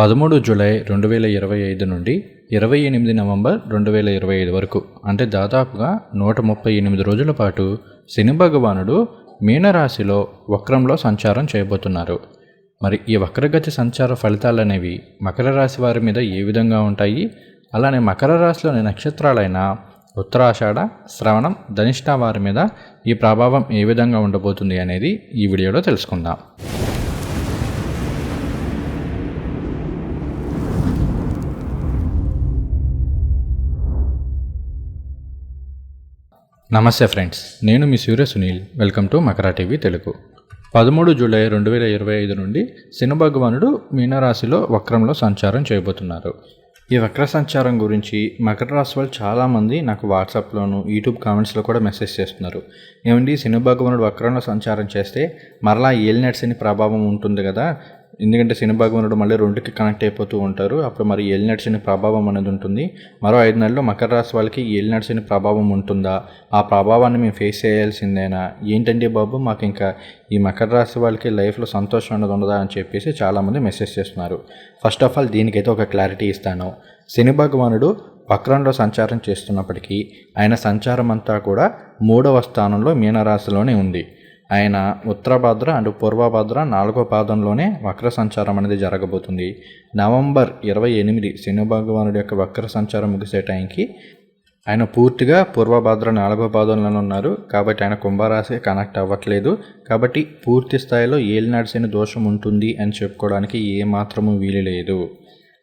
పదమూడు జూలై రెండు వేల ఇరవై ఐదు నుండి ఇరవై ఎనిమిది నవంబర్ రెండు వేల ఇరవై ఐదు వరకు అంటే దాదాపుగా నూట ముప్పై ఎనిమిది రోజుల పాటు శని భగవానుడు మీనరాశిలో వక్రంలో సంచారం చేయబోతున్నారు. మరి ఈ వక్రగతి సంచార ఫలితాలు అనేవి మకర రాశి వారి మీద ఏ విధంగా ఉంటాయి? అలానే మకర రాశిలోని నక్షత్రాలైన ఉత్తరాషాఢ శ్రవణం ధనిష్ట వారి మీద ఈ ప్రభావం ఏ విధంగా ఉండబోతుంది అనేది ఈ వీడియోలో తెలుసుకుందాం. నమస్తే ఫ్రెండ్స్ నేను మీ Surya Sunil. Welcome to Makara TV Telugu. పదమూడు జూలై రెండు వేల ఇరవై ఐదు నుండి శని భగవానుడు మీనరాశిలో వక్రంలో సంచారం చేయబోతున్నారు. ఈ వక్ర సంచారం గురించి మకర రాశి వాళ్ళు చాలామంది నాకు వాట్సాప్లోను యూట్యూబ్ కామెంట్స్లో కూడా మెసేజ్ చేస్తున్నారు. ఏమండి శని భగవానుడు వక్రంలో సంచారం చేస్తే మరలా ఏలినట్స్ ప్రభావం ఉంటుంది కదా ఎందుకంటే శని భగవానుడు మళ్ళీ రెండుకి కనెక్ట్ అయిపోతూ ఉంటారు. అప్పుడు మరి ఏలినట్స్ అని ప్రభావం అనేది ఉంటుంది. మరో ఐదు నెలల్లో మకర రాశి వాళ్ళకి ఏలినట్స్ అని ప్రభావం ఉంటుందా? ఆ ప్రభావాన్ని మేము ఫేస్ చేయాల్సిందేనా? ఏంటంటే బాబు మాకు ఇంకా ఈ మకర రాశి వాళ్ళకి లైఫ్లో సంతోషం అనేది ఉండదా అని చెప్పేసి చాలామంది మెసేజ్ చేస్తున్నారు. ఫస్ట్ ఆఫ్ ఆల్ దీనికైతే ఒక క్లారిటీ ఇస్తాను. శని భగవానుడు వక్రంలో సంచారం చేస్తున్నప్పటికీ ఆయన సంచారం అంతా కూడా మూడవ స్థానంలో మీనరాశిలోనే ఉంది. ఆయన ఉత్తరభద్ర అండ్ పూర్వభద్ర నాలుగో పాదంలోనే వక్ర సంచారం అనేది జరగబోతుంది. నవంబర్ ఇరవై ఎనిమిది శని భగవానుడి యొక్క వక్ర సంచారం ముగిసే టైంకి ఆయన పూర్తిగా పూర్వభద్ర నాలుగో పాదంలోనే ఉన్నారు. కాబట్టి ఆయన కుంభరాశి కనెక్ట్ అవ్వట్లేదు. కాబట్టి పూర్తి స్థాయిలో ఏలినాడిసిన దోషం ఉంటుంది అని చెప్పుకోవడానికి ఏమాత్రము వీలు లేదు.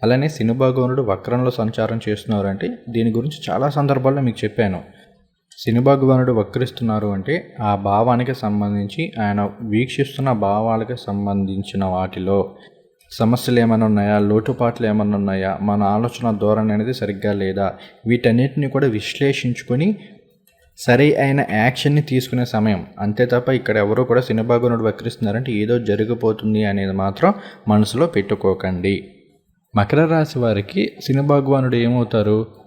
అలానే శని భగవానుడు వక్రంలో సంచారం చేస్తున్నారంటే దీని గురించి చాలా సందర్భాల్లో మీకు చెప్పాను. శని భగవానుడు వక్రిస్తున్నారు అంటే ఆ భావానికి సంబంధించి ఆయన వీక్షిస్తున్న భావాలకు సంబంధించిన వాటిలో సమస్యలు ఏమైనా ఉన్నాయా? లోటుపాట్లు ఏమైనా ఉన్నాయా? మన ఆలోచన ధోరణి అనేది సరిగ్గా లేదా? వీటన్నిటిని కూడా విశ్లేషించుకొని సరి అయిన యాక్షన్ని తీసుకునే సమయం. అంతే తప్ప ఇక్కడ ఎవరు కూడా శని వక్రిస్తున్నారంటే ఏదో జరిగిపోతుంది అనేది మాత్రం మనసులో పెట్టుకోకండి. మకర రాశి వారికి శని భగవానుడు ఏమవుతారు?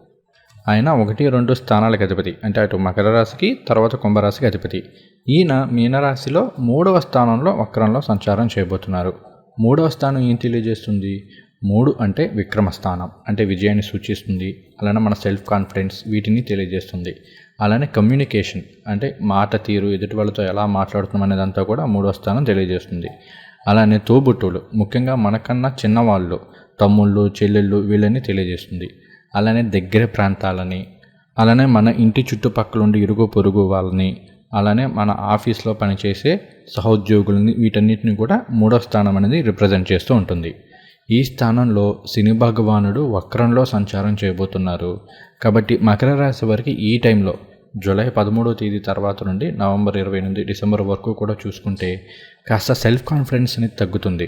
ఆయన ఒకటి రెండు స్థానాలకు అధిపతి అంటే అటు మకర రాశికి తర్వాత కుంభరాశికి అధిపతి. ఈయన మీనరాశిలో మూడవ స్థానంలో వక్రంలో సంచారం చేయబోతున్నారు. మూడవ స్థానం ఏం తెలియజేస్తుంది? మూడు అంటే విక్రమ స్థానం అంటే విజయాన్ని సూచిస్తుంది. అలానే మన సెల్ఫ్ కాన్ఫిడెన్స్ వీటిని తెలియజేస్తుంది. అలానే కమ్యూనికేషన్ అంటే మాట తీరు ఎదుటి వాళ్ళతో ఎలా మాట్లాడుతున్నాం అనేదంతా కూడా మూడవ స్థానం తెలియజేస్తుంది. అలానే తోబుట్టువులు ముఖ్యంగా మనకన్నా చిన్నవాళ్ళు తమ్ముళ్ళు చెల్లెళ్ళు వీళ్ళని తెలియజేస్తుంది. అలానే దగ్గర ప్రాంతాలని అలానే మన ఇంటి చుట్టుపక్కల ఉండి ఇరుగు పొరుగు వాళ్ళని అలానే మన ఆఫీస్లో పనిచేసే సహోద్యోగులని వీటన్నిటిని కూడా మూడో స్థానం అనేది రిప్రజెంట్ చేస్తూ ఉంటుంది. ఈ స్థానంలో శని భగవానుడు వక్రంలో సంచారం చేయబోతున్నారు. కాబట్టి మకర రాశి వారికి ఈ టైంలో జూలై పదమూడో తేదీ తర్వాత నుండి నవంబర్ ఇరవై ఎనిమిది డిసెంబర్ వరకు కూడా చూసుకుంటే కాస్త సెల్ఫ్ కాన్ఫిడెన్స్ అనేది తగ్గుతుంది.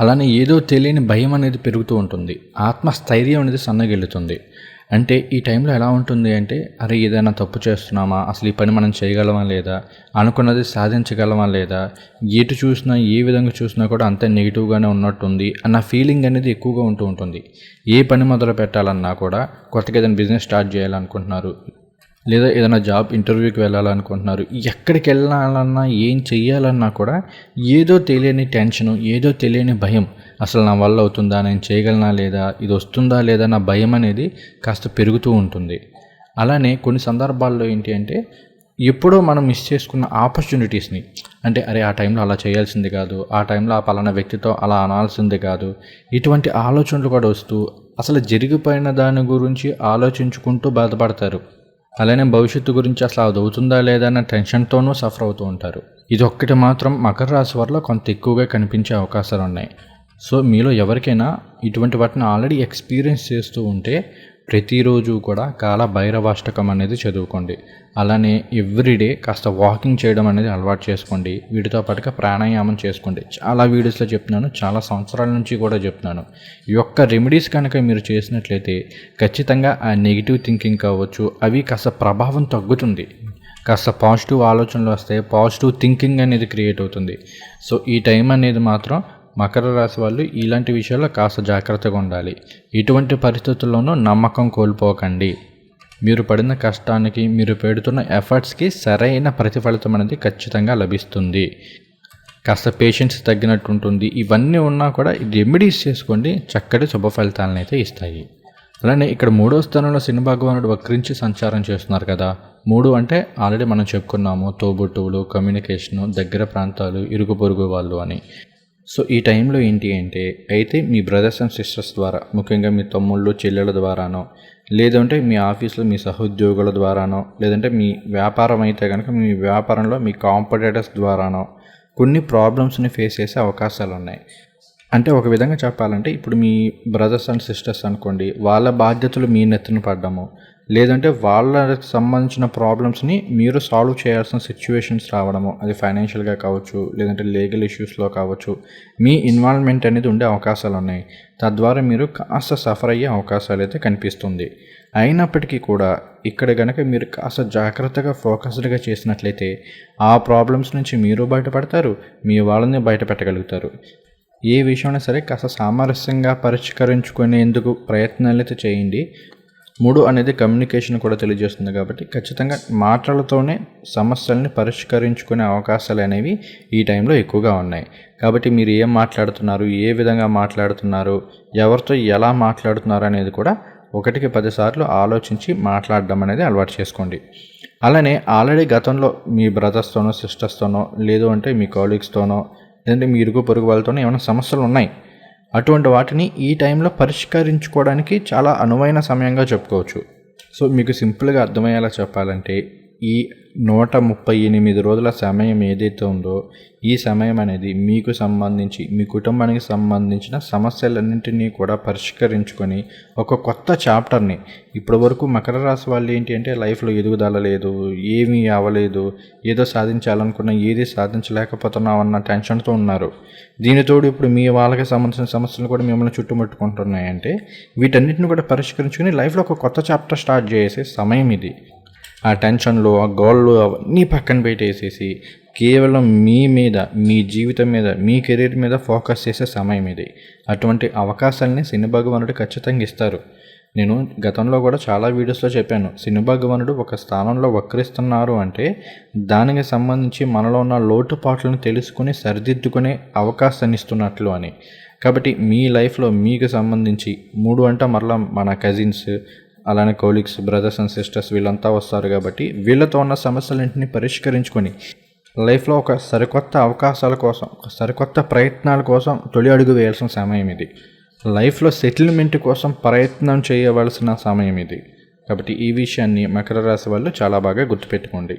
అలానే ఏదో తెలియని భయం అనేది పెరుగుతూ ఉంటుంది. ఆత్మస్థైర్యం అనేది సన్నగిల్లుతుంది. అంటే ఈ టైంలో ఎలా ఉంటుంది అంటే అరే ఏదైనా తప్పు చేస్తున్నామా? అసలు ఈ పని మనం చేయగలమా లేదా? అనుకున్నది సాధించగలమా లేదా? ఎటు చూసినా ఏ విధంగా చూసినా కూడా అంత నెగిటివ్గానే ఉన్నట్టుంది అన్న ఫీలింగ్ అనేది ఎక్కువగా ఉంటూ ఉంటుంది. ఏ పని మొదలు పెట్టాలన్నా కూడా కొత్తగా ఏదైనా బిజినెస్ స్టార్ట్ చేయాలనుకుంటున్నారు లేదా ఏదైనా జాబ్ ఇంటర్వ్యూకి వెళ్ళాలనుకుంటున్నారు ఎక్కడికి వెళ్ళాలన్నా ఏం చెయ్యాలన్నా కూడా ఏదో తెలియని టెన్షను ఏదో తెలియని భయం. అసలు నా వల్ల అవుతుందా నేను చేయగలనా లేదా ఇది వస్తుందా లేదా నా భయం అనేది కాస్త పెరుగుతూ ఉంటుంది. అలానే కొన్ని సందర్భాల్లో ఏంటి అంటే ఎప్పుడో మనం మిస్ చేసుకున్న ఆపర్చునిటీస్ని అంటే అరే ఆ టైంలో అలా చేయాల్సింది కాదు ఆ టైంలో ఆ పలానా వ్యక్తితో అలా అనాల్సింది కాదు ఇటువంటి ఆలోచనలు కూడా వస్తూ అసలు జరిగిపోయిన దాని గురించి ఆలోచించుకుంటూ బాధపడతారు. అలానే భవిష్యత్తు గురించి అసలు అది అవుతుందా లేదా అన్న టెన్షన్తోనూ సఫర్ అవుతూ ఉంటారు. ఇది ఒక్కటి మాత్రం మకర రాశి వారిలో కొంత ఎక్కువగా కనిపించే అవకాశాలు ఉన్నాయి సో మీలో ఎవరికైనా ఇటువంటి వాటిని ఆల్రెడీ ఎక్స్పీరియన్స్ చేస్తూ ఉంటే ప్రతిరోజు కూడా కాల భైరవాష్టకం అనేది చదువుకోండి. అలానే ఎవ్రీడే కాస్త వాకింగ్ చేయడం అనేది అలవాటు చేసుకోండి. వీటితో పాటుగా ప్రాణాయామం చేసుకోండి. చాలా వీడియోస్లో చెప్తున్నాను చాలా సంవత్సరాల నుంచి కూడా చెప్తున్నాను. ఈ యొక్క రెమెడీస్ కనుక మీరు చేసినట్లయితే ఖచ్చితంగా ఆ నెగిటివ్ థింకింగ్ కావచ్చు అవి కాస్త ప్రభావం తగ్గుతుంది. కాస్త పాజిటివ్ ఆలోచనలు వస్తే పాజిటివ్ థింకింగ్ అనేది క్రియేట్ అవుతుంది. సో ఈ టైం అనేది మాత్రం మకర రాశి వాళ్ళు ఇలాంటి విషయాల్లో కాస్త జాగ్రత్తగా ఉండాలి. ఎటువంటి పరిస్థితుల్లోనూ నమ్మకం కోల్పోకండి. మీరు పడిన కష్టానికి మీరు పెడుతున్న ఎఫర్ట్స్కి సరైన ప్రతిఫలితం అనేది ఖచ్చితంగా లభిస్తుంది. కాస్త పేషెన్స్ తగ్గినట్టు ఉంటుంది. ఇవన్నీ ఉన్నా కూడా రెమెడీస్ చేసుకోండి. చక్కటి శుభ ఫలితాలను అయితే ఇస్తాయి. అలానే ఇక్కడ మూడో స్థానంలో శని భగవానుడు వక్రించి సంచారం చేస్తున్నారు కదా. మూడు అంటే ఆల్రెడీ మనం చెప్పుకున్నాము. తోబుట్టువులు కమ్యూనికేషను దగ్గర ప్రాంతాలు ఇరుగు పొరుగు వాళ్ళు అని. సో ఈ టైంలో ఏంటి అంటే అయితే మీ బ్రదర్స్ అండ్ సిస్టర్స్ ద్వారా ముఖ్యంగా మీ తమ్ముళ్ళు చెల్లెల ద్వారానో లేదంటే మీ ఆఫీస్లో మీ సహోద్యోగుల ద్వారానో లేదంటే మీ వ్యాపారం అయితే కనుక మీ వ్యాపారంలో మీ కాంపిటేటర్స్ ద్వారానో కొన్ని ప్రాబ్లమ్స్ని ఫేస్ చేసే అవకాశాలు ఉన్నాయి. అంటే ఒక విధంగా చెప్పాలంటే ఇప్పుడు మీ బ్రదర్స్ అండ్ సిస్టర్స్ అనుకోండి వాళ్ళ బాధ్యతలు మీ నెత్తిన పడ్డము లేదంటే వాళ్ళకి సంబంధించిన ప్రాబ్లమ్స్ని మీరు సాల్వ్ చేయాల్సిన సిచ్యువేషన్స్ రావడము. అది ఫైనాన్షియల్గా కావచ్చు లేదంటే లీగల్ ఇష్యూస్లో కావచ్చు. మీ ఇన్వాల్వ్మెంట్ అనేది ఉండే అవకాశాలు ఉన్నాయి. తద్వారా మీరు కాస్త సఫర్ అయ్యే అవకాశాలు అయితే కనిపిస్తుంది. అయినప్పటికీ కూడా ఇక్కడ కనుక మీరు కాస్త జాగ్రత్తగా ఫోకస్డ్గా చేసినట్లయితే ఆ ప్రాబ్లమ్స్ నుంచి మీరు బయటపడతారు మీ వాళ్ళని బయట పెట్టగలుగుతారు ఏ విషయమైనా సరే కాస్త సామరస్యంగా పరిష్కరించుకునేందుకు ప్రయత్నాలు అయితే చేయండి. మూడు అనేది కమ్యూనికేషన్ కూడా తెలియజేస్తుంది కాబట్టి ఖచ్చితంగా మాటలతోనే సమస్యల్ని పరిష్కరించుకునే అవకాశాలు అనేవి ఈ టైంలో ఎక్కువగా ఉన్నాయి. కాబట్టి మీరు ఏం మాట్లాడుతున్నారు ఏ విధంగా మాట్లాడుతున్నారు ఎవరితో ఎలా మాట్లాడుతున్నారు అనేది కూడా ఒకటికి పదిసార్లు ఆలోచించి మాట్లాడడం అనేది అలవాటు చేసుకోండి. అలానే ఆల్రెడీ గతంలో మీ బ్రదర్స్తోనో సిస్టర్స్తోనో లేదు అంటే మీ కాలీగ్స్తోనో లేదంటే మీ ఇరుగు పొరుగు వాళ్ళతోనో ఏమైనా సమస్యలు ఉన్నాయి? అటువంటి వాటిని ఈ టైంలో పరిష్కరించుకోవడానికి చాలా అనువైన సమయంగా చెప్పుకోవచ్చు. సో మీకు సింపుల్గా అర్థమయ్యేలా చెప్పాలంటే ఈ నూట ముప్పై ఎనిమిది రోజుల సమయం ఏదైతే ఉందో ఈ సమయం అనేది మీకు సంబంధించి మీ కుటుంబానికి సంబంధించిన సమస్యలన్నింటినీ కూడా పరిష్కరించుకొని ఒక కొత్త చాప్టర్ని. ఇప్పటి వరకు మకర రాశి వాళ్ళు ఏంటి అంటే లైఫ్లో ఎదుగుదల లేదు ఏమీ అవ్వలేదు ఏదో సాధించాలనుకున్నా ఏది సాధించలేకపోతున్నాం అన్న టెన్షన్తో ఉన్నారు. దీనితోడు ఇప్పుడు మీ వాళ్ళకి సంబంధించిన సమస్యలు కూడా మిమ్మల్ని చుట్టుముట్టుకుంటున్నాయంటే వీటన్నిటిని కూడా పరిష్కరించుకొని లైఫ్లో ఒక కొత్త చాప్టర్ స్టార్ట్ చేసే సమయం ఇది. ఆ టెన్షన్లు ఆ గోళ్ళు అవన్నీ పక్కన పెట్టేసేసి కేవలం మీ మీద మీ జీవితం మీద మీ కెరీర్ మీద ఫోకస్ చేసే సమయం ఇది. అటువంటి అవకాశాలని శని భగవానుడు ఖచ్చితంగా ఇస్తారు. నేను గతంలో కూడా చాలా వీడియోస్లో చెప్పాను. శని భగవానుడు ఒక స్థానంలో వక్రిస్తున్నారు అంటే దానికి సంబంధించి మనలో ఉన్న లోటుపాట్లను తెలుసుకుని సరిదిద్దుకునే అవకాశాన్ని ఇస్తున్నట్లు అని. కాబట్టి మీ లైఫ్లో మీకు సంబంధించి మూడు అంటే మరలా మన కజిన్స్ అలానే కోలీగ్స్ బ్రదర్స్ అండ్ సిస్టర్స్ వీళ్ళంతా వస్తారు కాబట్టి వీళ్ళతో ఉన్న సమస్యలన్నింటినీ పరిష్కరించుకొని లైఫ్లో ఒక సరికొత్త అవకాశాల కోసం ఒక సరికొత్త ప్రయత్నాల కోసం తొలి అడుగు వేయాల్సిన సమయం ఇది. లైఫ్లో సెటిల్మెంట్ కోసం ప్రయత్నం చేయవలసిన సమయం ఇది. కాబట్టి ఈ విషయాన్ని మకర రాశి వాళ్ళు చాలా బాగా గుర్తుపెట్టుకోండి.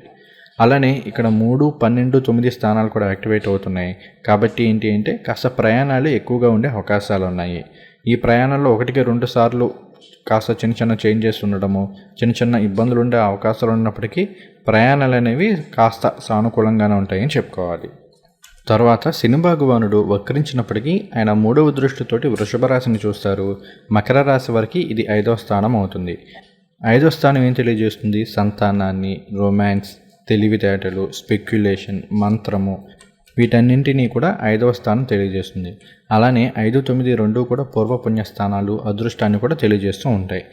అలానే ఇక్కడ మూడు పన్నెండు తొమ్మిది స్థానాలు కూడా యాక్టివేట్ అవుతున్నాయి. కాబట్టి ఏంటి అంటే కాస్త ప్రయాణాలు ఎక్కువగా ఉండే అవకాశాలు ఉన్నాయి. ఈ ప్రయాణంలో ఒకటికి రెండు సార్లు కాస్త చిన్న చిన్న చేంజెస్ ఉండడము చిన్న చిన్న ఇబ్బందులు ఉండే అవకాశాలు ఉన్నప్పటికీ ప్రయాణాలు అనేవి కాస్త సానుకూలంగానే ఉంటాయని చెప్పుకోవాలి. తర్వాత శని భగవానుడు వక్రించినప్పటికీ ఆయన మూడవ దృష్టితోటి వృషభ రాశిని చూస్తారు. మకర రాశి వారికి ఇది ఐదవ స్థానం అవుతుంది. ఐదవ స్థానం ఏం తెలియజేస్తుంది? సంతానాన్ని రొమాన్స్ తెలివితేటలు స్పెక్యులేషన్ మంత్రము వీటన్నింటినీ కూడా ఐదవ స్థానం తెలియజేస్తుంది. అలానే ఐదు తొమ్మిది రెండు కూడా పూర్వపుణ్య స్థానాలు అదృష్టాన్ని కూడా తెలియజేస్తూ ఉంటాయి.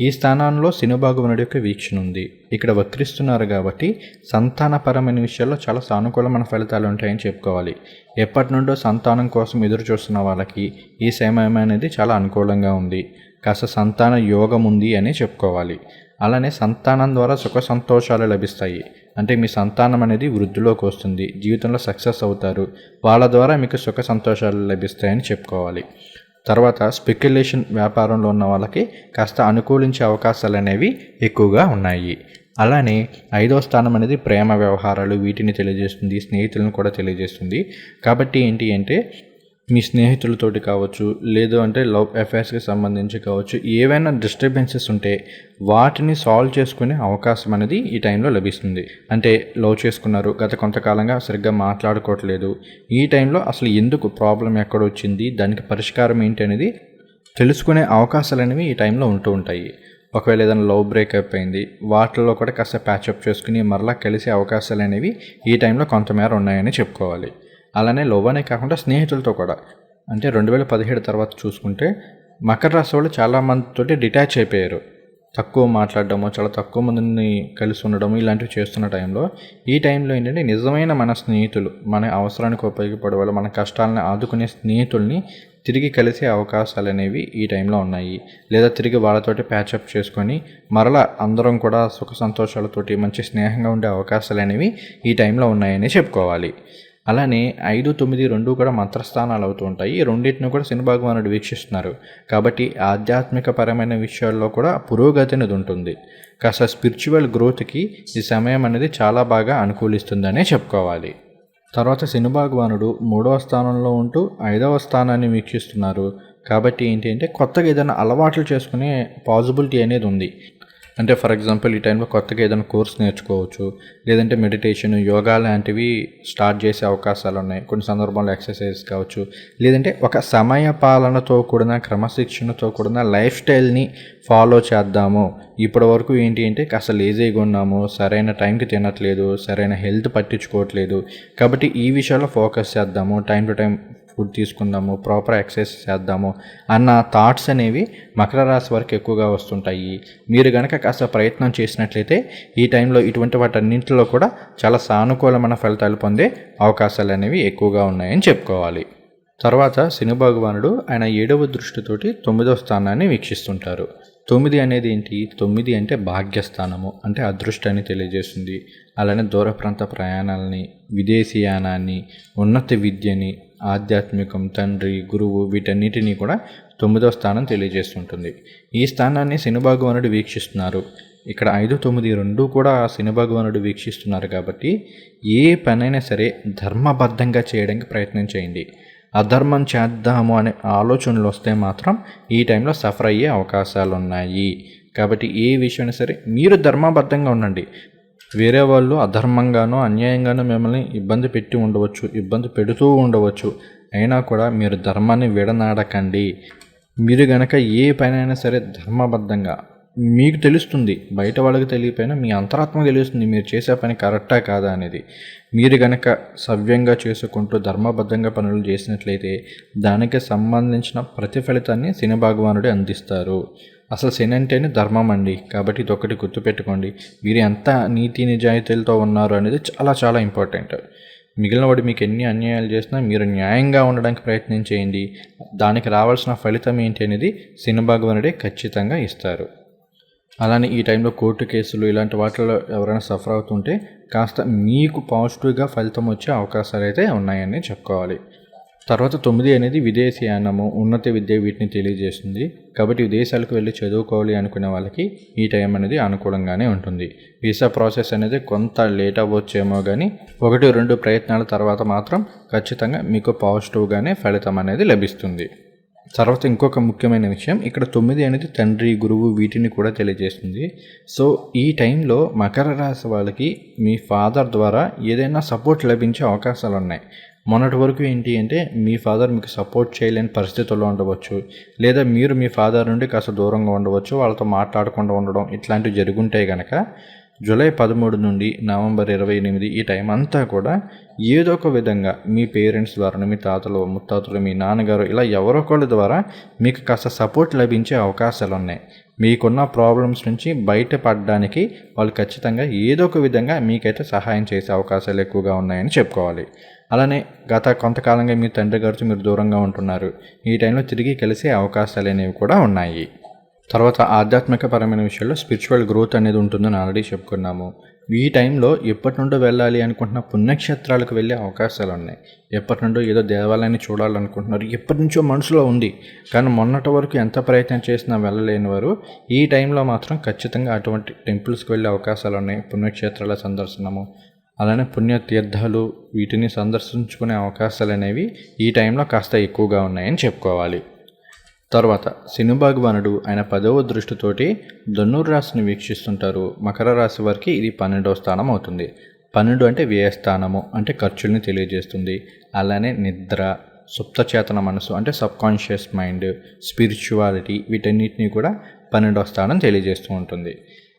ఈ స్థానంలో శనిభాగవనుడి యొక్క వీక్షణ ఉంది. ఇక్కడ వక్రిస్తున్నారు కాబట్టి సంతానపరమైన విషయాల్లో చాలా సానుకూలమైన ఫలితాలు ఉంటాయని చెప్పుకోవాలి. ఎప్పటి నుండో సంతానం కోసం ఎదురు చూస్తున్న వాళ్ళకి ఈ సమయం అనేది చాలా అనుకూలంగా ఉంది. కాస్త సంతాన యోగం ఉంది అని చెప్పుకోవాలి. అలానే సంతానం ద్వారా సుఖ సంతోషాలు లభిస్తాయి. అంటే మీ సంతానం అనేది వృద్ధిలోకి వస్తుంది. జీవితంలో సక్సెస్ అవుతారు. వాళ్ళ ద్వారా మీకు సుఖ సంతోషాలు లభిస్తాయని చెప్పుకోవాలి. తర్వాత స్పెక్యులేషన్ వ్యాపారంలో ఉన్న వాళ్ళకి కాస్త అనుకూలించే అవకాశాలు అనేవి ఎక్కువగా ఉన్నాయి. అలానే ఐదో స్థానం అనేది ప్రేమ వ్యవహారాలు వీటిని తెలియజేస్తుంది స్నేహితులను కూడా తెలియజేస్తుంది. కాబట్టి ఏంటి అంటే మీ స్నేహితులతోటి కావచ్చు లేదు అంటే లవ్ అఫైర్స్కి సంబంధించి కావచ్చు ఏవైనా డిస్టర్బెన్సెస్ ఉంటే వాటిని సాల్వ్ చేసుకునే అవకాశం అనేది ఈ టైంలో లభిస్తుంది. అంటే లవ్ చేసుకున్నారు గత కొంతకాలంగా సరిగ్గా మాట్లాడుకోవట్లేదు. ఈ టైంలో అసలు ఎందుకు ప్రాబ్లం ఎక్కడ వచ్చింది దానికి పరిష్కారం ఏంటి అనేది తెలుసుకునే అవకాశాలు అనేవి ఈ టైంలో ఉంటూ ఉంటాయి. ఒకవేళ ఏదైనా లవ్ బ్రేకప్ అయింది వాటిల్లో కూడా కాస్త ప్యాచప్ చేసుకుని మరలా కలిసే అవకాశాలు అనేవి ఈ టైంలో కొంతమేర ఉన్నాయని చెప్పుకోవాలి. అలానే లవ్ అనే కాకుండా స్నేహితులతో కూడా. అంటే రెండు వేల పదిహేడు తర్వాత చూసుకుంటే మకర రాశి వాళ్ళు చాలా మందితోటి డిటాచ్ అయిపోయారు. తక్కువ మాట్లాడడము చాలా తక్కువ మందిని కలిసి ఉండడము ఇలాంటివి చేస్తున్న టైంలో ఈ టైంలో ఏంటంటే నిజమైన మన స్నేహితులు మన అవసరానికి ఉపయోగపడే వాళ్ళు మన కష్టాలను ఆదుకునే స్నేహితుల్ని తిరిగి కలిసే అవకాశాలు అనేవి ఈ టైంలో ఉన్నాయి. లేదా తిరిగి వాళ్ళతోటి ప్యాచప్ చేసుకొని మరలా అందరం కూడా సుఖ సంతోషాలతోటి మంచి స్నేహంగా ఉండే అవకాశాలు అనేవి ఈ టైంలో ఉన్నాయని చెప్పుకోవాలి. అలానే ఐదు తొమ్మిది రెండు కూడా మంత్రస్థానాలు అవుతూ ఉంటాయి. ఈ రెండింటిని కూడా శని భగవానుడు వీక్షిస్తున్నారు. కాబట్టి ఆధ్యాత్మిక పరమైన విషయాల్లో కూడా పురోగతి అనేది ఉంటుంది. కాస్త స్పిరిచువల్ గ్రోత్కి ఈ సమయం అనేది చాలా బాగా అనుకూలిస్తుందనే చెప్పుకోవాలి. తర్వాత శని భగవానుడు మూడవ స్థానంలో ఉంటూ ఐదవ స్థానాన్ని వీక్షిస్తున్నారు. కాబట్టి ఏంటి అంటే కొత్తగా ఏదైనా అలవాట్లు చేసుకునే పాజిబిలిటీ అనేది ఉంది. అంటే ఫర్ ఎగ్జాంపుల్ ఈ టైంలో కొత్తగా ఏదైనా కోర్స్ నేర్చుకోవచ్చు లేదంటే మెడిటేషన్ యోగా లాంటివి స్టార్ట్ చేసే అవకాశాలు ఉన్నాయి. కొన్ని సందర్భాల్లో ఎక్సర్సైజ్ కావచ్చు లేదంటే ఒక సమయ పాలనతో కూడిన క్రమశిక్షణతో కూడిన లైఫ్ స్టైల్ని ఫాలో చేద్దాము. ఇప్పటి వరకు ఏంటి అంటే కాస్త లేజీగా ఉన్నాము సరైన టైంకి తినట్లేదు సరైన హెల్త్ పట్టించుకోవట్లేదు. కాబట్టి ఈ విషయాల్లో ఫోకస్ చేద్దాము టైం టు టైం ఫుడ్ తీసుకుందాము ప్రాపర్ ఎక్సర్సైజ్ చేద్దాము అన్న థాట్స్ అనేవి మకర రాశి వరకు ఎక్కువగా వస్తుంటాయి. మీరు కనుక కాస్త ప్రయత్నం చేసినట్లయితే ఈ టైంలో ఇటువంటి వాటన్నింటిలో కూడా చాలా సానుకూలమైన ఫలితాలు పొందే అవకాశాలు అనేవి ఎక్కువగా ఉన్నాయని చెప్పుకోవాలి. తర్వాత శని భగవానుడు ఆయన ఏడవ దృష్టితోటి తొమ్మిదవ స్థానాన్ని వీక్షిస్తుంటారు. తొమ్మిది అనేది ఏంటి? తొమ్మిది అంటే భాగ్యస్థానము అంటే అదృష్టాన్ని తెలియజేస్తుంది. అలానే దూర ప్రాంత ప్రయాణాలని విదేశీయానాన్ని ఉన్నత విద్యని ఆధ్యాత్మికం తండ్రి గురువు వీటన్నిటినీ కూడా తొమ్మిదవ స్థానం తెలియజేస్తుంటుంది. ఈ స్థానాన్ని శనిభాగవనుడు వీక్షిస్తున్నారు. ఇక్కడ ఐదు తొమ్మిది రెండు కూడా శనిభాగవనుడు వీక్షిస్తున్నారు కాబట్టి ఏ పనైనా సరే ధర్మబద్ధంగా చేయడానికి ప్రయత్నం చేయండి. అధర్మం చేద్దాము అనే ఆలోచనలు వస్తే మాత్రం ఈ టైంలో సఫర్ అయ్యే అవకాశాలు ఉన్నాయి కాబట్టి ఏ విషయమైనా సరే మీరు ధర్మబద్ధంగా ఉండండి. వేరే వాళ్ళు అధర్మంగానో అన్యాయంగానో మిమ్మల్ని ఇబ్బంది పెట్టి ఉండవచ్చు ఇబ్బంది పెడుతూ ఉండవచ్చు. అయినా కూడా మీరు ధర్మాన్ని విడనాడకండి. మీరు గనక ఏ పనైనా సరే ధర్మబద్ధంగా. మీకు తెలుస్తుంది బయట వాళ్ళకి తెలియపోయినా మీ అంతరాత్మ తెలుస్తుంది మీరు చేసే పని కరెక్టా కాదా అనేది. మీరు గనక సవ్యంగా చేసుకుంటూ ధర్మబద్ధంగా పనులు చేసినట్లయితే దానికి సంబంధించిన ప్రతిఫలితాన్ని శని భగవానుడే అందిస్తారు. అసలు శని అంటేనే ధర్మం అండి. కాబట్టి ఇది ఒకటి గుర్తుపెట్టుకోండి. మీరు ఎంత నీతి నిజాయితీలతో ఉన్నారు అనేది చాలా చాలా ఇంపార్టెంట్. మిగిలిన వాడు మీకు ఎన్ని అన్యాయాలు చేసినా మీరు న్యాయంగా ఉండడానికి ప్రయత్నం చేయండి. దానికి రావాల్సిన ఫలితం ఏంటి అనేది శని భగవానుడే ఖచ్చితంగా ఇస్తారు. అలానే ఈ టైంలో కోర్టు కేసులు ఇలాంటి వాటిలో ఎవరైనా సఫర్ అవుతుంటే కాస్త మీకు పాజిటివ్గా ఫలితం వచ్చే అవకాశాలు అయితే ఉన్నాయని చెప్పుకోవాలి. తర్వాత తొమ్మిది అనేది విదేశీయానము ఉన్నత విద్య వీటిని తెలియజేస్తుంది. కాబట్టి విదేశాలకు వెళ్ళి చదువుకోవాలి అనుకునే వాళ్ళకి ఈ టైం అనేది అనుకూలంగానే ఉంటుంది. వీసా ప్రాసెస్ అనేది కొంత లేట్ అవ్వచ్చేమో కానీ ఒకటి రెండు ప్రయత్నాల తర్వాత మాత్రం ఖచ్చితంగా మీకు పాజిటివ్గానే ఫలితం అనేది లభిస్తుంది. తర్వాత ఇంకొక ముఖ్యమైన విషయం ఇక్కడ తొమ్మిది అనేది తండ్రి గురువు వీటిని కూడా తెలియజేస్తుంది. సో ఈ టైంలో మకర రాశి వాళ్ళకి మీ ఫాదర్ ద్వారా ఏదైనా సపోర్ట్ లభించే అవకాశాలు ఉన్నాయి మొన్నటి వరకు ఏంటి అంటే మీ ఫాదర్ మీకు సపోర్ట్ చేయలేని పరిస్థితుల్లో ఉండవచ్చు. లేదా మీరు మీ ఫాదర్ నుండి కాస్త దూరంగా ఉండవచ్చు. వాళ్ళతో మాట్లాడకుండా ఉండడం ఇట్లాంటివి జరుగుంటాయి కనుక జూలై పదమూడు నుండి నవంబర్ ఇరవై ఎనిమిది ఈ టైం అంతా కూడా ఏదో ఒక విధంగా మీ పేరెంట్స్ ద్వారా మీ తాతలు ముత్తాతలు మీ నాన్నగారు ఇలా ఎవరో ఒకళ్ళ ద్వారా మీకు కాస్త సపోర్ట్ లభించే అవకాశాలు ఉన్నాయి మీకున్న ప్రాబ్లమ్స్ నుంచి బయటపడడానికి వాళ్ళు ఖచ్చితంగా ఏదో ఒక విధంగా మీకైతే సహాయం చేసే అవకాశాలు ఎక్కువగా ఉన్నాయని చెప్పుకోవాలి. అలానే గత కొంతకాలంగా మీ తండ్రి గారితో మీరు దూరంగా ఉంటున్నారు. ఈ టైంలో తిరిగి కలిసే అవకాశాలు అనేవి కూడా ఉన్నాయి. తర్వాత ఆధ్యాత్మిక పరమైన విషయాల్లో స్పిరిచువల్ గ్రోత్ అనేది ఉంటుందని ఆల్రెడీ చెప్పుకున్నాము. ఈ టైంలో ఎప్పటి నుండో వెళ్ళాలి అనుకుంటున్న పుణ్యక్షేత్రాలకు వెళ్ళే అవకాశాలు ఉన్నాయి. ఎప్పటి నుండో ఏదో దేవాలయాన్ని చూడాలనుకుంటున్నారు. ఎప్పటి నుంచో మనసులో ఉంది. కానీ మొన్నటి వరకు ఎంత ప్రయత్నం చేసినా వెళ్ళలేని వారు ఈ టైంలో మాత్రం ఖచ్చితంగా అటువంటి టెంపుల్స్కి వెళ్ళే అవకాశాలు ఉన్నాయి. పుణ్యక్షేత్రాల సందర్శనము అలానే పుణ్యతీర్థాలు వీటిని సందర్శించుకునే అవకాశాలు అనేవి ఈ టైంలో కాస్త ఎక్కువగా ఉన్నాయని చెప్పుకోవాలి. తర్వాత శని భగవానుడు ఆయన పదవ దృష్టితోటి ధనుర్ రాశిని వీక్షిస్తుంటారు. మకర రాశి వారికి ఇది పన్నెండవ స్థానం అవుతుంది. పన్నెండు అంటే వ్యయస్థానము అంటే ఖర్చుల్ని తెలియజేస్తుంది. అలానే నిద్ర సుప్తచేతన మనసు అంటే సబ్కాన్షియస్ మైండ్ స్పిరిచువాలిటీ వీటన్నిటిని కూడా పన్నెండవ స్థానం తెలియజేస్తూ ఉంటుంది.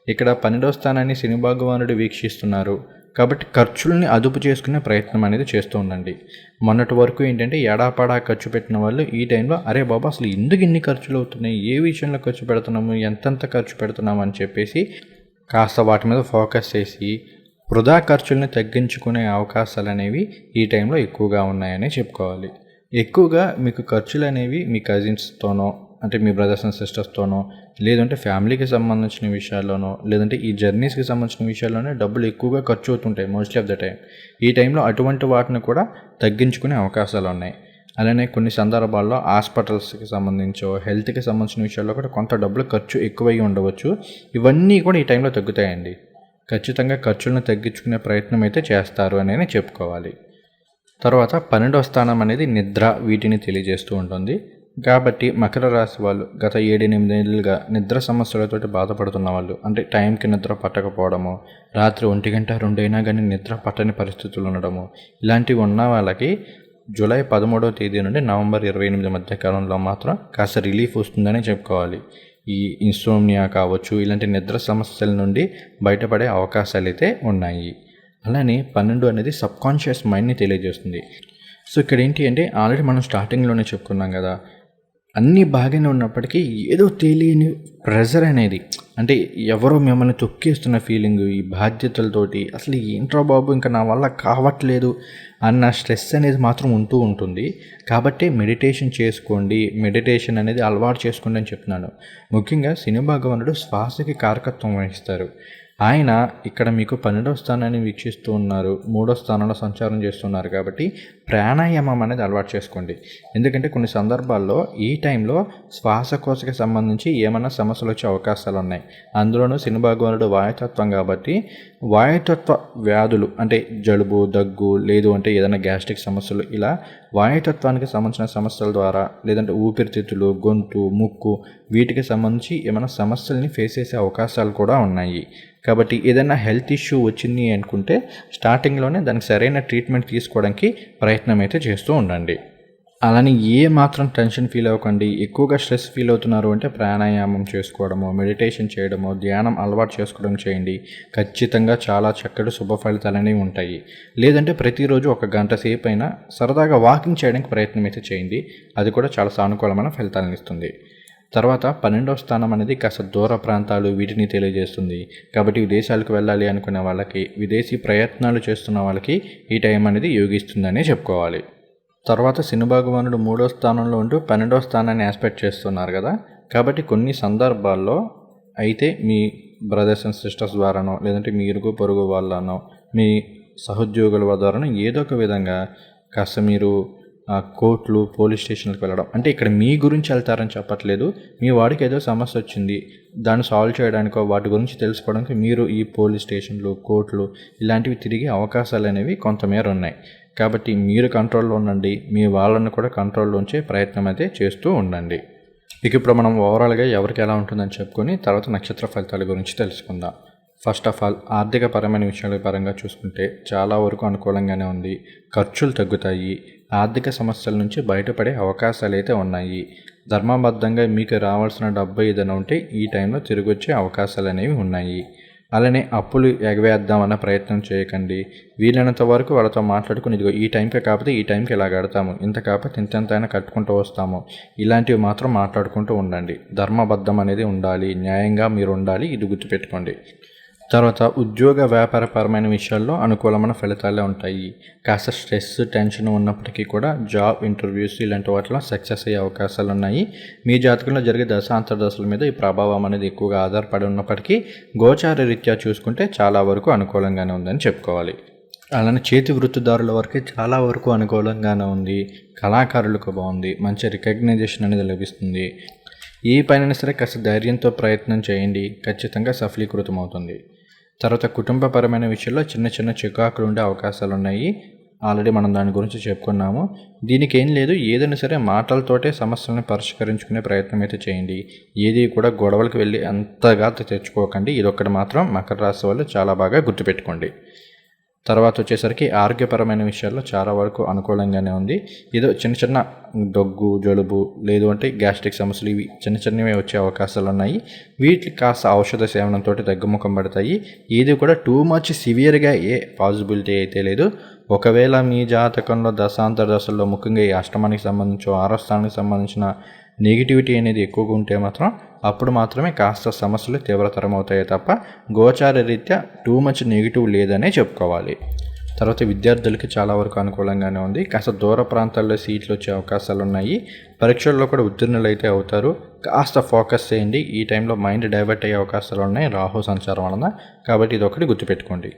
ఇక్కడ పన్నెండవ స్థానాన్ని శని భగవానుడు వీక్షిస్తున్నారు. కాబట్టి ఖర్చుల్ని అదుపు చేసుకునే ప్రయత్నం అనేది చేస్తూ ఉండండి. మొన్నటి వరకు ఏంటంటే ఎడాపడా ఖర్చు పెట్టిన వాళ్ళు ఈ టైంలో అరే బాబా అసలు ఎందుకు ఇన్ని ఖర్చులు అవుతున్నాయి? ఏ విషయంలో ఖర్చు పెడుతున్నాము? ఎంతెంత ఖర్చు పెడుతున్నాము? అని చెప్పేసి కాస్త వాటి మీద ఫోకస్ చేసి వృధా ఖర్చుల్ని తగ్గించుకునే అవకాశాలు అనేవి ఈ టైంలో ఎక్కువగా ఉన్నాయని చెప్పుకోవాలి. ఎక్కువగా మీకు ఖర్చులు అనేవి మీ కజిన్స్తోనో అంటే మీ బ్రదర్స్ అండ్ సిస్టర్స్తోనో లేదంటే ఫ్యామిలీకి సంబంధించిన విషయాల్లోనో లేదంటే ఈ జర్నీస్కి సంబంధించిన విషయాల్లోనే డబ్బులు ఎక్కువగా ఖర్చు అవుతుంటాయి మోస్ట్లీ ఆఫ్ ద టైం ఈ టైంలో అటువంటి వాటిని కూడా తగ్గించుకునే అవకాశాలు ఉన్నాయి. అలానే కొన్ని సందర్భాల్లో హాస్పిటల్స్కి సంబంధించో హెల్త్కి సంబంధించిన విషయాల్లో కూడా కొంత డబ్బులు ఖర్చు ఎక్కువై ఉండవచ్చు. ఇవన్నీ కూడా ఈ టైంలో తగ్గుతాయండి. ఖచ్చితంగా ఖర్చులను తగ్గించుకునే ప్రయత్నం అయితే చేస్తారు అని చెప్పుకోవాలి. తర్వాత పన్నెండవ స్థానం అనేది నిద్ర వీటిని తెలియజేస్తూ ఉంటుంది. కాబట్టి మకర రాశి వాళ్ళు గత ఏడెనిమిదేళ్ళుగా నిద్ర సమస్యలతోటి బాధపడుతున్న వాళ్ళు అంటే టైంకి నిద్ర పట్టకపోవడము రాత్రి ఒంటి గంట రెండైనా కానీ నిద్ర పట్టని పరిస్థితులు ఉండడము ఇలాంటివి ఉన్న వాళ్ళకి జూలై పదమూడవ తేదీ నుండి నవంబర్ ఇరవై ఎనిమిది మధ్య కాలంలో మాత్రం కాస్త రిలీఫ్ వస్తుందని చెప్పుకోవాలి. ఈ ఇన్సోమ్నియా కావచ్చు ఇలాంటి నిద్ర సమస్యల నుండి బయటపడే అవకాశాలు అయితే ఉన్నాయి. అలానే పన్నెండు అనేది సబ్కాన్షియస్ మైండ్ని తెలియజేస్తుంది. సో ఇక్కడ ఏంటి అంటే ఆల్రెడీ మనం స్టార్టింగ్లోనే చెప్పుకున్నాం కదా అన్నీ బాగానే ఉన్నప్పటికీ ఏదో తెలియని ప్రెజర్ అనేది. అంటే ఎవరో మిమ్మల్ని తొక్కేస్తున్న ఫీలింగ్ ఈ బాధ్యతలతోటి అసలు ఏంట్రా బాబు ఇంకా నా వల్ల కావట్లేదు అన్న స్ట్రెస్ అనేది మాత్రం ఉంటూ ఉంటుంది. కాబట్టి మెడిటేషన్ చేసుకోండి మెడిటేషన్ అనేది అలవాటు చేసుకోండి అని చెప్తున్నాను. ముఖ్యంగా సినిమా గవర్నరుడు శ్వాసకి కారకత్వం వహిస్తారు. ఆయన ఇక్కడ మీకు పన్నెండవ స్థానాన్ని వీక్షిస్తూ ఉన్నారు. మూడో స్థానంలో సంచారం చేస్తున్నారు కాబట్టి ప్రాణాయామం అనేది అలవాటు చేసుకోండి. ఎందుకంటే కొన్ని సందర్భాల్లో ఈ టైంలో శ్వాసకోశకి సంబంధించి ఏమైనా సమస్యలు వచ్చే అవకాశాలు ఉన్నాయి. అందులోనూ శని భగవానుడు వాయుతత్వం కాబట్టి వాయుతత్వ వ్యాధులు అంటే జలుబు దగ్గు లేదు అంటే ఏదైనా గ్యాస్ట్రిక్ సమస్యలు ఇలా వాయుతత్వానికి సంబంధించిన సమస్యల ద్వారా లేదంటే ఊపిరితిత్తులు గొంతు ముక్కు వీటికి సంబంధించి ఏమైనా సమస్యల్ని ఫేస్ చేసే అవకాశాలు కూడా ఉన్నాయి. కాబట్టి ఏదైనా హెల్త్ ఇష్యూ వచ్చింది అనుకుంటే స్టార్టింగ్లోనే దానికి సరైన ట్రీట్మెంట్ తీసుకోవడానికి ప్రయత్నం అయితే చేస్తూ ఉండండి. అలానే ఏ మాత్రం టెన్షన్ ఫీల్ అవ్వకండి. ఎక్కువగా స్ట్రెస్ ఫీల్ అవుతున్నారు అంటే ప్రాణాయామం చేసుకోవడము మెడిటేషన్ చేయడము ధ్యానం అలవాటు చేసుకోవడం చేయండి. ఖచ్చితంగా చాలా చక్కటి శుభ ఫలితాలు అనేవి ఉంటాయి. లేదంటే ప్రతిరోజు ఒక గంట సేపు అయినా సరదాగా వాకింగ్ చేయడానికి ప్రయత్నం అయితే చేయండి. అది కూడా చాలా సానుకూలమైన ఫలితాలను ఇస్తుంది. తర్వాత పన్నెండవ స్థానం అనేది కాస్త దూర ప్రాంతాలు వీటిని తెలియజేస్తుంది. కాబట్టి విదేశాలకు వెళ్ళాలి అనుకునే వాళ్ళకి విదేశీ ప్రయత్నాలు చేస్తున్న వాళ్ళకి ఈ టైం అనేది యోగిస్తుందనే చెప్పుకోవాలి. తర్వాత శని భగవానుడు మూడో స్థానంలో ఉంటూ పన్నెండవ స్థానాన్ని ఆస్పెక్ట్ చేస్తున్నారు కదా. కాబట్టి కొన్ని సందర్భాల్లో అయితే మీ బ్రదర్స్ అండ్ సిస్టర్స్ ద్వారానో లేదంటే మీ ఇరుగు పొరుగు వాళ్ళనో మీ సహోద్యోగుల ద్వారానో ఏదో ఒక విధంగా కాస్త మీరు కోర్టులు పోలీస్ స్టేషన్లకు వెళ్ళడం. అంటే ఇక్కడ మీ గురించి వెళ్తారని చెప్పట్లేదు. మీ వాడికి ఏదో సమస్య వచ్చింది. దాన్ని సాల్వ్ చేయడానికో వాటి గురించి తెలుసుకోవడానికి మీరు ఈ పోలీస్ స్టేషన్లు కోర్టులు ఇలాంటివి తిరిగే అవకాశాలు అనేవి కొంతమేర ఉన్నాయి. కాబట్టి మీరు కంట్రోల్లో ఉండండి. మీ వాళ్ళను కూడా కంట్రోల్లో ఉంచే ప్రయత్నం అయితే చేస్తూ ఉండండి. ఇక ఇప్పుడు మనం ఓవరాల్గా ఎవరికి ఎలా ఉంటుందని చెప్పుకొని తర్వాత నక్షత్ర ఫలితాల గురించి తెలుసుకుందాం. ఫస్ట్ ఆఫ్ ఆల్ ఆర్థిక పరమైన విషయాల పరంగా చూసుకుంటే చాలా వరకు అనుకూలంగానే ఉంది. ఖర్చులు తగ్గుతాయి. ఆర్థిక సమస్యల నుంచి బయటపడే అవకాశాలు అయితే ఉన్నాయి. ధర్మబద్ధంగా మీకు రావాల్సిన డబ్బు ఏదైనా ఉంటే ఈ టైంలో తిరిగి వచ్చే అవకాశాలు అనేవి ఉన్నాయి. అలానే అప్పులు ఎగవేద్దామన్న ప్రయత్నం చేయకండి. వీలైనంత వరకు వాళ్ళతో మాట్లాడుకుని ఇదిగో ఈ టైంకే కాకపోతే ఈ టైంకి ఇలా కడతాము. ఇంత కాకపోతే ఇంతెంతైనా కట్టుకుంటూ వస్తాము. ఇలాంటివి మాత్రం మాట్లాడుకుంటూ ఉండండి. ధర్మబద్ధం అనేది ఉండాలి. న్యాయంగా మీరు ఉండాలి. ఇది గుర్తుపెట్టుకోండి. తర్వాత ఉద్యోగ వ్యాపారపరమైన విషయాల్లో అనుకూలమైన ఫలితాలే ఉంటాయి. కాస్త స్ట్రెస్ టెన్షన్ ఉన్నప్పటికీ కూడా జాబ్ ఇంటర్వ్యూస్ ఇలాంటి వాటిలో సక్సెస్ అయ్యే అవకాశాలు ఉన్నాయి. మీ జాతకంలో జరిగే దశాంతర దశల మీద ఈ ప్రభావం అనేది ఎక్కువగా ఆధారపడి ఉన్నప్పటికీ గోచార రీత్యా చూసుకుంటే చాలా వరకు అనుకూలంగానే ఉందని చెప్పుకోవాలి. అలానే చేతి వృత్తిదారుల వరకు చాలా వరకు అనుకూలంగానే ఉంది. కళాకారులకు బాగుంది. మంచి రికగ్నైజేషన్ అనేది లభిస్తుంది. ఏ పైన సరే కాస్త ధైర్యంతో ప్రయత్నం చేయండి. ఖచ్చితంగా సఫలీకృతం అవుతుంది తర్వాత కుటుంబపరమైన విషయంలో చిన్న చిన్న చికాకులు ఉండే అవకాశాలు ఉన్నాయి. ఆల్రెడీ మనం దాని గురించి చెప్పుకున్నాము. దీనికి ఏం లేదు. ఏదైనా సరే మాటలతోటే సమస్యలను పరిష్కరించుకునే ప్రయత్నం అయితే చేయండి. ఏది కూడా గొడవలకు వెళ్ళి అంతగా తెచ్చుకోకండి. ఇది ఒక్కటి మాత్రం మకర రాశి వాళ్ళు చాలా బాగా గుర్తుపెట్టుకోండి. తర్వాత వచ్చేసరికి ఆరోగ్యపరమైన విషయాల్లో చాలా వరకు అనుకూలంగానే ఉంది. ఏదో చిన్న చిన్న దగ్గు జలుబు లేదు అంటే గ్యాస్ట్రిక్ సమస్యలు ఇవి చిన్న చిన్నవి వచ్చే అవకాశాలు ఉన్నాయి. వీటికి కాస్త ఔషధ సేవనంతో తగ్గుముఖం పడతాయి. ఇది కూడా టూ మచ్ సివియర్గా ఏ పాసిబిలిటీ అయితే లేదు. ఒకవేళ మీ జాతకంలో దశాంతర దశల్లో ముఖ్యంగా ఈ అష్టమానికి సంబంధించి ఆరో స్థానానికి సంబంధించిన నెగిటివిటీ అనేది ఎక్కువగా ఉంటే మాత్రం అప్పుడు మాత్రమే కాస్త సమస్యలు తీవ్రతరం అవుతాయి తప్ప గోచార రీత్యా టూ మచ్ నెగిటివ్ లేదనే చెప్పుకోవాలి. తర్వాత విద్యార్థులకి చాలా వరకు అనుకూలంగానే ఉంది. కాస్త దూర ప్రాంతాల్లో సీట్లు వచ్చే అవకాశాలు ఉన్నాయి. పరీక్షల్లో కూడా ఉత్తీర్ణులు అయితే అవుతారు. కాస్త ఫోకస్ చేయండి. ఈ టైంలో మైండ్ డైవర్ట్ అయ్యే అవకాశాలు ఉన్నాయి. రాహు సంచారం వలన. కాబట్టి ఇది ఒకటి గుర్తుపెట్టుకోండి.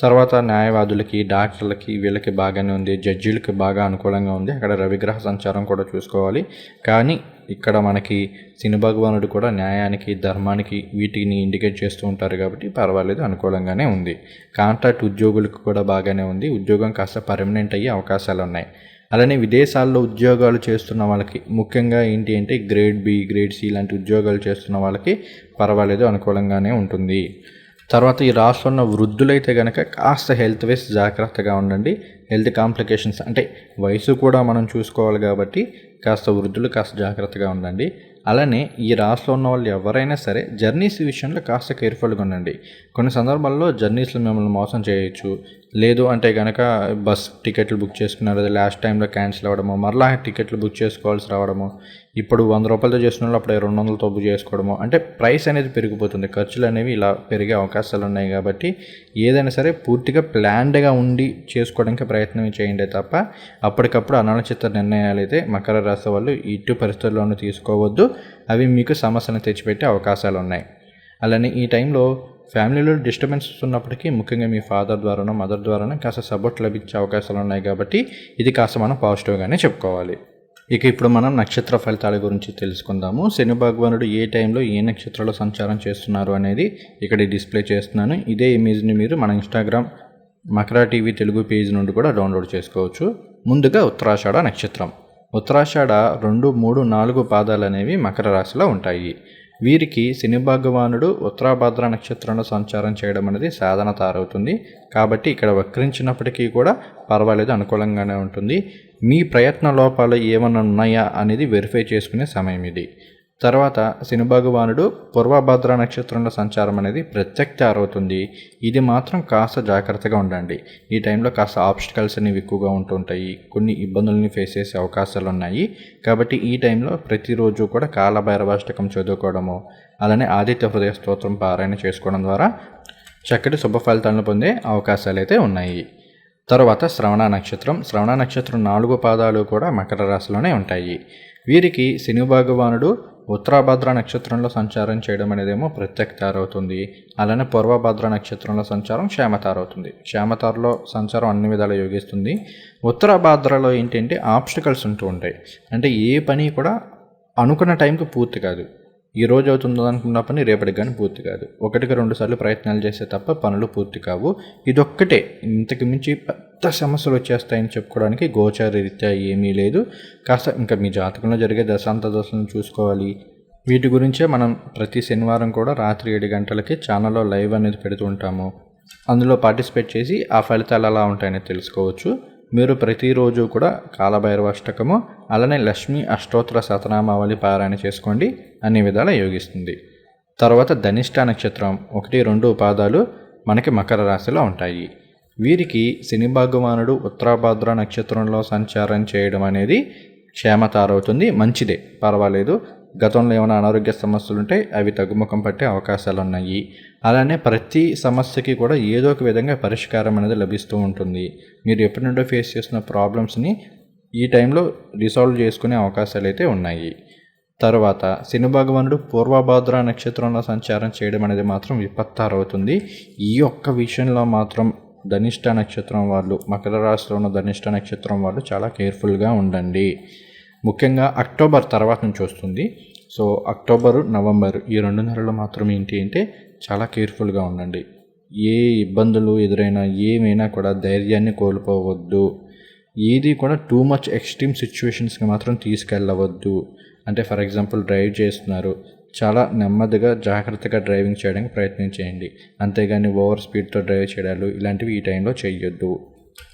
తర్వాత న్యాయవాదులకి డాక్టర్లకి వీళ్ళకి బాగానే ఉంది. జడ్జీలకి బాగా అనుకూలంగా ఉంది. అక్కడ రవిగ్రహ సంచారం కూడా చూసుకోవాలి. కానీ ఇక్కడ మనకి శని భగవానుడు కూడా న్యాయానికి ధర్మానికి వీటిని ఇండికేట్ చేస్తూ ఉంటారు కాబట్టి పర్వాలేదు అనుకూలంగానే ఉంది. కాంట్రాక్ట్ ఉద్యోగులకు కూడా బాగానే ఉంది. ఉద్యోగం కాస్త పర్మనెంట్ అయ్యే అవకాశాలు ఉన్నాయి అలానే విదేశాల్లో ఉద్యోగాలు చేస్తున్న వాళ్ళకి ముఖ్యంగా ఏంటి అంటే గ్రేడ్ బి గ్రేడ్ సి లాంటి ఉద్యోగాలు చేస్తున్న వాళ్ళకి పర్వాలేదు అనుకూలంగానే ఉంటుంది. తర్వాత ఈ రాష్ట్రంలో వృద్ధులైతే కనుక కాస్త హెల్త్ వైస్ జాగ్రత్తగా ఉండండి. హెల్త్ కాంప్లికేషన్స్ అంటే వయసు కూడా మనం చూసుకోవాలి కాబట్టి కాస్త వృద్ధులు కాస్త జాగ్రత్తగా ఉండండి. అలానే ఈ రాష్ట్రంలో ఉన్న వాళ్ళు ఎవరైనా సరే జర్నీస్ విషయంలో కాస్త కేర్ఫుల్గా ఉండండి. కొన్ని సందర్భాల్లో జర్నీస్లో మిమ్మల్ని మోసం చేయొచ్చు. లేదు అంటే కనుక బస్ టికెట్లు బుక్ చేసుకున్నారు అది లాస్ట్ టైంలో క్యాన్సిల్ అవ్వడము మరలా టికెట్లు బుక్ చేసుకోవాల్సి రావడము ఇప్పుడు వంద రూపాయలతో చేసిన వాళ్ళు అప్పుడు రెండు వందలతో బుక్ చేసుకోవడము అంటే ప్రైస్ అనేది పెరిగిపోతుంది. ఖర్చులు అనేవి ఇలా పెరిగే అవకాశాలు ఉన్నాయి కాబట్టి ఏదైనా సరే పూర్తిగా ప్లాన్డ్గా ఉండి చేసుకోవడానికి ప్రయత్నం చేయండి తప్ప అప్పటికప్పుడు అనవచిత నిర్ణయాలు అయితే మకర రాశి వాళ్ళు ఇటు పరిస్థితుల్లోనూ తీసుకోవద్దు. అవి మీకు సమస్యను తెచ్చిపెట్టే అవకాశాలు ఉన్నాయి. అలానే ఈ టైంలో ఫ్యామిలీలో డిస్టర్బెన్స్ ఉన్నప్పటికీ ముఖ్యంగా మీ ఫాదర్ ద్వారానో మదర్ ద్వారానో కాస్త సపోర్ట్ లభించే అవకాశాలు ఉన్నాయి కాబట్టి ఇది కాస్త మనం పాజిటివ్గానే చెప్పుకోవాలి. ఇక ఇప్పుడు మనం నక్షత్ర ఫలితాల గురించి తెలుసుకుందాము. శని భగవానుడు ఏ టైంలో ఏ నక్షత్రంలో సంచారం చేస్తున్నారు అనేది ఇక్కడ డిస్ప్లే చేస్తున్నాను. ఇదే ఇమేజ్ని మీరు మన Instagram Makara TV Telugu page నుండి కూడా డౌన్లోడ్ చేసుకోవచ్చు. ముందుగా ఉత్తరాషాఢ నక్షత్రం. ఉత్తరాషాఢ రెండు మూడు నాలుగు పాదాలు అనేవి మకర రాశిలో ఉంటాయి. వీరికి శని భగవానుడు ఉత్తరాభద్ర నక్షత్రంలో సంచారం చేయడం అనేది సాధన తారవుతుంది. కాబట్టి ఇక్కడ వక్రించినప్పటికీ కూడా పర్వాలేదు అనుకూలంగానే ఉంటుంది. మీ ప్రయత్న లోపాలు ఏమైనా ఉన్నాయా అనేది వెరిఫై చేసుకునే సమయం ఇది. తర్వాత శని భగవానుడు పూర్వభద్ర నక్షత్రంలో సంచారం అనేది ప్రత్యక్త అవుతుంది ఇది మాత్రం కాస్త జాగ్రత్తగా ఉండండి. ఈ టైంలో కాస్త ఆబ్స్టికల్స్ అనేవి ఎక్కువగా ఉంటుంటాయి కొన్ని ఇబ్బందులని ఫేస్ చేసే అవకాశాలు ఉన్నాయి. కాబట్టి ఈ టైంలో ప్రతిరోజు కూడా కాలభైరవాష్టకం చదువుకోవడము అలానే ఆదిత్య హృదయ స్తోత్రం పారాయణ చేసుకోవడం ద్వారా చక్కటి శుభ ఫలితాలను పొందే అవకాశాలు అయితే ఉన్నాయి. తర్వాత శ్రవణ నక్షత్రం. శ్రవణ నక్షత్రం నాలుగు పాదాలు కూడా మకర రాశిలోనే ఉంటాయి. వీరికి శని భగవానుడు ఉత్తరాభద్ర నక్షత్రంలో సంచారం చేయడం అనేదేమో ప్రత్యక్తారవుతుంది అలానే పూర్వభద్ర నక్షత్రంలో సంచారం క్షేమతారవుతుంది. క్షేమతారలో సంచారం అన్ని విధాలు యోగిస్తుంది. ఉత్తరాభద్రలో ఏంటంటే ఆబ్స్టికల్స్ ఉంటూ ఉంటాయి. అంటే ఏ పని కూడా అనుకున్న టైంకి పూర్తి కాదు. ఈ రోజు అవుతుందో అనుకున్న పని రేపటికి కానీ పూర్తి కాదు. ఒకటికి రెండు సార్లు ప్రయత్నాలు చేస్తే తప్ప పనులు పూర్తి కావు. ఇదొక్కటే. ఇంతకు మించి పెద్ద సమస్యలు వచ్చేస్తాయని చెప్పుకోవడానికి గోచార రీత్యా ఏమీ లేదు. కాస్త ఇంకా మీ జాతకంలో జరిగే దశాంత దశలను చూసుకోవాలి. వీటి గురించే మనం ప్రతి శనివారం కూడా రాత్రి ఏడు గంటలకి ఛానల్లో లైవ్ అనేది పెడుతూ ఉంటాము. అందులో పార్టిసిపేట్ చేసి ఆ ఫలితాలు ఎలా ఉంటాయని తెలుసుకోవచ్చు. మీరు ప్రతిరోజు కూడా కాలభైరవ అష్టకము అలానే లక్ష్మి అష్టోత్తర శతనామావళి పారాయణ చేసుకోండి. అన్ని విధాలా యోగిస్తుంది. తర్వాత ధనిష్ట నక్షత్రం ఒకటి రెండు పాదాలు మనకి మకర రాశిలో ఉంటాయి. వీరికి శని భగవానుడు ఉత్తరాభద్ర నక్షత్రంలో సంచారం చేయడం అనేది క్షేమతారవుతుంది. మంచిదే. పర్వాలేదు. గతంలో ఏమైనా అనారోగ్య సమస్యలు ఉంటే అవి తగ్గుముఖం పట్టే అవకాశాలు ఉన్నాయి అలానే ప్రతి సమస్యకి కూడా ఏదో ఒక విధంగా పరిష్కారం అనేది లభిస్తూ ఉంటుంది. మీరు ఎప్పటి నుండో ఫేస్ చేస్తున్న ప్రాబ్లమ్స్ని ఈ టైంలో రిసాల్వ్ చేసుకునే అవకాశాలు అయితే ఉన్నాయి. తర్వాత శని భగవానుడు పూర్వభాద్ర నక్షత్రంలో సంచారం చేయడం అనేది మాత్రం విపత్తారవుతుంది. ఈ ఒక్క విషయంలో మాత్రం ధనిష్ట నక్షత్రం వాళ్ళు మకర రాశిలో ఉన్న ధనిష్ట నక్షత్రం వాళ్ళు చాలా కేర్ఫుల్గా ఉండండి. ముఖ్యంగా అక్టోబర్ తర్వాత నుంచి వస్తుంది. సో అక్టోబరు నవంబర్ ఈ రెండు నెలలు మాత్రం ఏంటి అంటే చాలా కేర్ఫుల్గా ఉండండి. ఏ ఇబ్బందులు ఎదురైనా ఏమైనా కూడా ధైర్యాన్ని కోల్పోవద్దు. ఏది కూడా టూ మచ్ ఎక్స్ట్రీమ్ సిచ్యువేషన్స్కి మాత్రం తీసుకెళ్ళవద్దు. అంటే ఫర్ ఎగ్జాంపుల్ డ్రైవ్ చేస్తున్నారు. చాలా నెమ్మదిగా జాగ్రత్తగా డ్రైవింగ్ చేయడానికి ప్రయత్నం చేయండి. అంతేగాని ఓవర్ స్పీడ్తో డ్రైవ్ చేయడాలు ఇలాంటివి ఈ టైంలో చేయొద్దు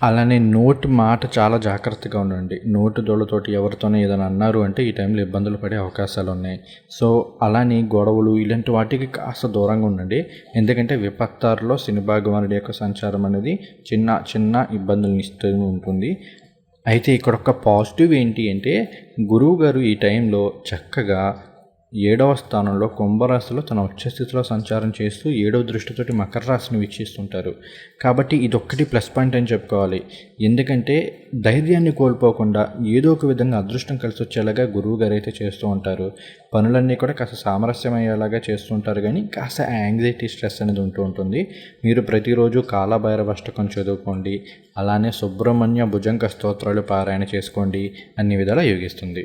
అలానే నోటి మాట చాలా జాగ్రత్తగా ఉండండి. నోటి దోళ్ళతోటి ఎవరితోనే ఏదైనా అన్నారు అంటే ఈ టైంలో ఇబ్బందులు పడే అవకాశాలు ఉన్నాయి. సో అలానే గొడవలు ఇలాంటి వాటికి కాస్త దూరంగా ఉండండి. ఎందుకంటే విపత్తారులో శని యొక్క సంచారం అనేది చిన్న చిన్న ఇబ్బందులను ఇస్తూ ఉంటుంది. అయితే ఇక్కడ ఒక పాజిటివ్ ఏంటి అంటే గురువు గారు ఈ టైంలో చక్కగా ఏడవ స్థానంలో కుంభరాశిలో తన ఉచ్చస్థితిలో సంచారం చేస్తూ ఏడవ దృష్టితోటి మకర రాశిని వీక్షిస్తుంటారు. కాబట్టి ఇదొక్కటి ప్లస్ పాయింట్ అని చెప్పుకోవాలి. ఎందుకంటే ధైర్యాన్ని కోల్పోకుండా ఏదో ఒక విధంగా అదృష్టం కలిసి వచ్చేలాగా గురువు గారు అయితే చేస్తూ ఉంటారు. పనులన్నీ కూడా కాస్త సామరస్యం అయ్యేలాగా చేస్తూ ఉంటారు కానీ కాస్త యాంగ్జైటీ స్ట్రెస్ అనేది ఉంటూ ఉంటుంది. మీరు ప్రతిరోజు కాలభైరవ అష్టకం చదువుకోండి. అలానే సుబ్రహ్మణ్య భుజంగ స్తోత్రాలు పారాయణ చేసుకోండి అన్ని విధాలా యోగిస్తుంది.